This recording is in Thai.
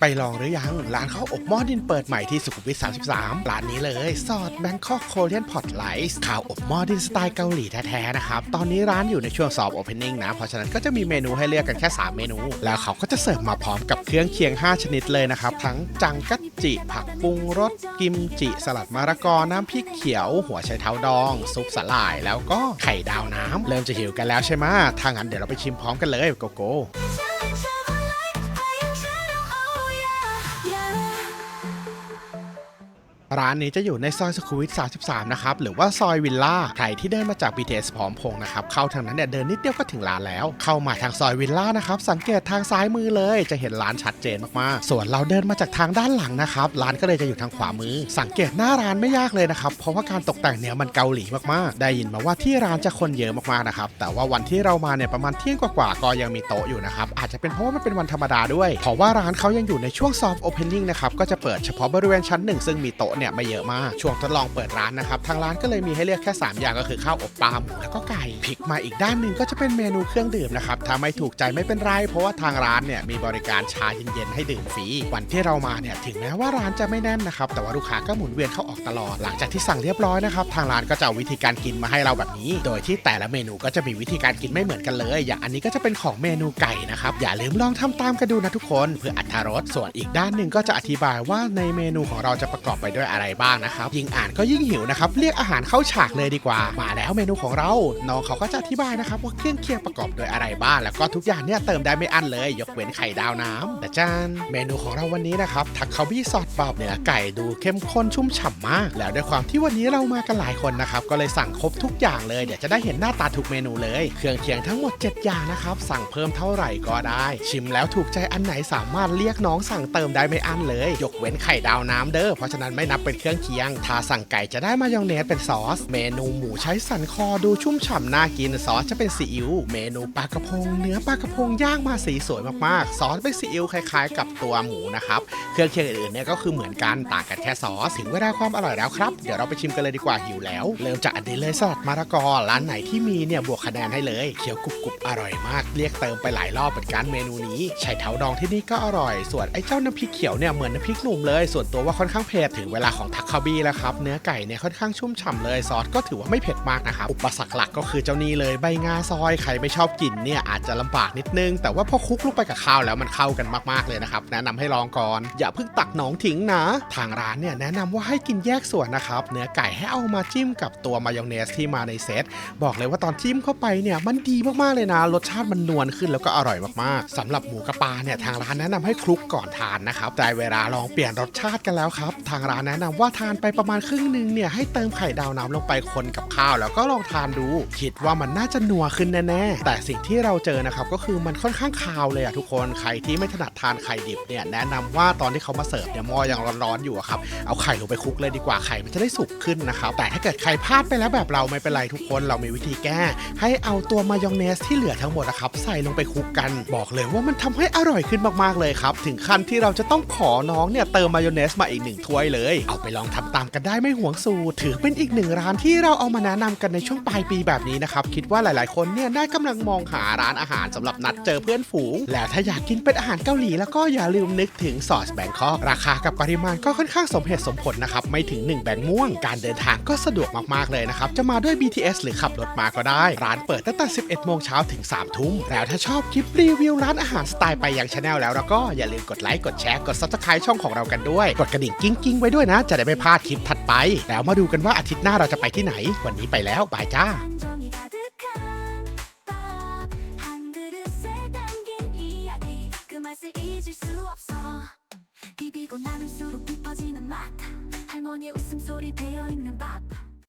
ไปลองหรือยัง ร้านข้าวอบหม้อดินเปิดใหม่ที่สุขุมวิท 33 ร้านนี้เลยซอดแบงคอกโคเรียนพอตไลซ์ข้าวอบหม้อดินสไตล์เกาหลีแท้ๆนะครับ ตอนนี้ร้านอยู่ในช่วงซอฟต์โอเพนนิ่งนะ เพราะฉะนั้นก็จะมีเมนูให้เลือกกันแค่ 3 เมนู แล้วเขาก็จะเสิร์ฟมาพร้อมกับเครื่องเคียง 5 ชนิดเลยนะครับ ทั้งจังกัจจิ ผักปรุงรสกิมจิ สลัดมะละกอน้ำพริกเขียว หัวไชเท้าดอง ซุปสลาย แล้วก็ไข่ดาวน้ำเริ่มจะหิวกันแล้วใช่ไหมถ้างั้นเดี๋ยวเราไปชิมพร้อมกันเลยโกโก้ ร้านนี้จะอยู่ในซอยสุขุมวิท 33 นะครับ หรือว่าซอยวิลล่า ใครที่เดินมาจาก BTS พร้อมพงษ์นะครับ เข้าทางนั้นเนี่ยเดินนิดเดียวก็ถึงร้านแล้ว เข้ามาทางซอยวิลล่านะครับ สังเกตทางซ้ายมือเลย จะเห็นร้านชัดเจนมากๆ ส่วนเราเดินมาจากทางด้านหลังนะครับ ร้านก็เลยจะอยู่ทางขวามือ สังเกตหน้าร้านไม่ยากเลยนะครับ เพราะว่าการตกแต่งเนี่ยมันเกาหลีมากๆ ได้ยินมาว่าที่ร้านจะคนเยอะมากๆ นะครับ แต่ว่าวันที่เรามาเนี่ยประมาณเที่ยงกว่าๆ ก็ยังมีโต๊ะอยู่นะครับ อาจจะเป็นเพราะว่ามันเป็นวันธรรมดาด้วย เพราะว่าร้านเขายังอยู่ในช่วง soft opening นะครับ ก็จะเปิดเฉพาะบริเวณชั้นหนึ่งซึ่งมีโต๊ะเนี่ยไม่เยอะมาก ช่วงทดลองเปิดร้านนะครับ ทางร้านก็เลยมีให้เลือกแค่ 3 อย่างก็คือข้าวอบปลาหมูแล้วก็ไก่พลิกมาอีกด้านหนึ่งก็จะเป็นเมนูเครื่องดื่มนะครับถ้าไม่ถูกใจไม่เป็นไร เพราะว่าทางร้านเนี่ยมีบริการชาเย็นๆให้ดื่มฟรี วันที่เรามาเนี่ยถึงแม้ว่าร้านจะไม่แน่นนะครับ แต่ว่าลูกค้าก็หมุนเวียนเข้าออกตลอด หลังจากที่สั่งเรียบร้อยนะครับ ทางร้านก็จะเอาวิธีการกินมาให้เราแบบนี้ โดยที่แต่ละเมนูก็จะมีวิธีการกินไม่เหมือนกันเลย อย่างอันนี้ก็จะเป็นของเมนูไก่นะครับ อย่าลืมลองทำตามกันดูนะทุกคน เพื่ออัตรสส่วนอีกด้านหนึ่งก็จะอธิบายว่าในเมนูของเราจะประกอบไปด้วยอะไรบ้างนะครับยิ่งอ่านก็ยิ่งหิวนะครับเรียกอาหารเข้าฉากเลยดีกว่า มาแล้วเมนูของเราน้องเขาก็จะอธิบายนะครับว่าเครื่องเคียงประกอบโดยอะไรบ้างแล้วก็ทุกอย่างเนี่ยเติมได้ไม่อั้นเลย ยกเว้นไข่ดาวน้ำแต่จานเมนูของเราวันนี้นะครับทักคาบี้ซอสบอบเนื้อไก่ดูเข้มข้นชุ่มฉ่ำมาก แล้วด้วยความที่วันนี้เรามากันหลายคนนะครับก็เลยสั่งครบทุกอย่างเลยเดี๋ยวจะได้เห็นหน้าตาทุกเมนูเลย เครื่องเคียงทั้งหมด 7 อย่างนะครับสั่งเพิ่มเท่าไหร่ก็ได้ ชิมแล้วถูกใจอันไหนสามารถเรียกน้องสั่งเติมได้ไม่อั้นเลย ยกเว้นไข่ดาวน้ำเด้อเพราะฉะนั้นไม่นับเป็นเครื่องเคียง ถ้าสั่งไก่จะได้มายองเนสเป็นซอส เมนูหมูใช้สันคอดูชุ่มฉ่ำน่ากิน ซอสจะเป็นซีอิ๊ว เมนูปลากระพง เนื้อปลากระพงย่างมาสีสวยมากๆ ซอสเป็นซีอิ๊วคล้ายๆ กับตัวหมูนะครับ เครื่องเคียงอื่นๆเนี่ยก็คือเหมือนกัน ต่างกันแค่ซอส ถึงเวลาความอร่อยแล้วครับ เดี๋ยวเราไปชิมกันเลยดีกว่าหิวแล้ว เริ่มจากอันนี้เลยสลัดมะละกอ ร้านไหนที่มีเนี่ยบวกคะแนนให้เลย เคี้ยวกรุบๆ อร่อยมาก เรียกเติมไปหลายรอบเหมือนกันเมนูนี้ไชเท้าดองที่นี่ก็อร่อย ส่วนไอ้เจ้าน้ำพริกเขียวเนี่ยเหมือนน้ำพริกหนุ่มเลย ส่วนตัวว่าค่อนข้างเผ็ดถึงเวลาของทักคาบี้แล้วครับ เนื้อไก่เนี่ยค่อนข้างชุ่มฉ่ำเลยซอสก็ถือว่าไม่เผ็ดมากนะครับ อุปสรรคหลักก็คือเจ้านี้เลยใบงาซอยใครไม่ชอบกินเนี่ยอาจจะลำบากนิดนึง แต่ว่าพอคลุกลงไปกับข้าวแล้วมันเข้ากันมากๆเลยนะครับ แนะนำให้ลองก่อน อย่าเพิ่งตักหนองทิ้งนะ ทางร้านเนี่ยแนะนำว่าให้กินแยกส่วนนะครับ เนื้อไก่ให้เอามาจิ้มกับตัวมายองเนสที่มาในเซตบอกเลยว่าตอนจิ้มเข้าไปเนี่ยมันดีมากๆเลยนะ รสชาติมันนวลขึ้นแล้วก็อร่อยมากๆสำหรับหมูกระปาเนี่ยทางร้านแนะนำให้คลุกก่อนทานนะครับแต่เวลาลองเปลี่ยนรสชาติกันแล้วครับ ทางร้านแนะนำว่าทานไปประมาณครึ่งหนึ่งเนี่ยให้เติมไข่ดาวน้ำลงไปคนกับข้าว แล้วก็ลองทานดู คิดว่ามันน่าจะนัวขึ้นแน่ๆแต่สิ่งที่เราเจอนะครับก็คือมันค่อนข้างคาวเลยอะทุกคนใครที่ไม่ถนัดทานไข่ดิบเนี่ยแนะนำว่าตอนที่เขามาเสิร์ฟเนี่ยหม้อยังร้อนๆอยู่ครับเอาไข่ลงไปคลุกเลยดีกว่าไข่มันจะได้สุกขึ้นนะครับแต่ถ้าเกิดใครพลาดไปแล้วแบบเราไม่เป็นไรทุกคนเรามีวิธีแก้ ให้เอาตัวมายองเนสที่เหลือทั้งหมดนะครับใส่ลงไปคลุกกัน บอกเลยว่ามันทำให้อร่อยขึ้นมากๆเลยครับถึงขั้นที่เราจะต้องขอน้องเนี่ยเติมมายองเนสมาอีกหนึ่งถ้วยเลยเอาไปลองทำตามกันได้ไม่ห่วงสูตร ถือเป็นอีกหนึ่งร้านที่เราเอามาแนะนำกันในช่วงปลายปีแบบนี้นะครับ คิดว่าหลายๆ คนเนี่ยน่ากำลังมองหาร้านอาหารสำหรับนัดเจอเพื่อนฝูง แล้วถ้าอยากกินเป็นอาหารเกาหลีแล้วก็อย่าลืมนึกถึงซอสแบงคอกราคากับปริมาณก็ค่อนข้างสมเหตุสมผลนะครับ ไม่ถึง 1 แบงม่วง การเดินทางก็สะดวกมากๆเลยนะครับ จะมาด้วย BTS หรือขับรถมาก็ได้ ร้านเปิดตั้งแต่ 11 โมงเช้าถึง 3 ทุ่ม แล้วถ้าชอบคลิปรีวิวร้านอาหารสไตล์ไปยังชาแนลแล้วแล้วก็อย่าลืมกดไลค์ กดแชร์ กด subscribe ช่องของเรากันด้วย กดกระดิ่งกิ้งกิ้งๆไว้ด้วยนะ จะได้ไม่พลาดคลิปถัดไป แล้วมาดูกันว่าอาทิตย์หน้าเราจะไปที่ไหน วันนี้ไปแล้วบายจ้า 정이 가득한 밥 한 그릇에 담긴 이야기 그 맛을 잊을 수 없어 비비고 나눌수록 깊어지는 맛 할머니의 웃음소리 배어 있는 밥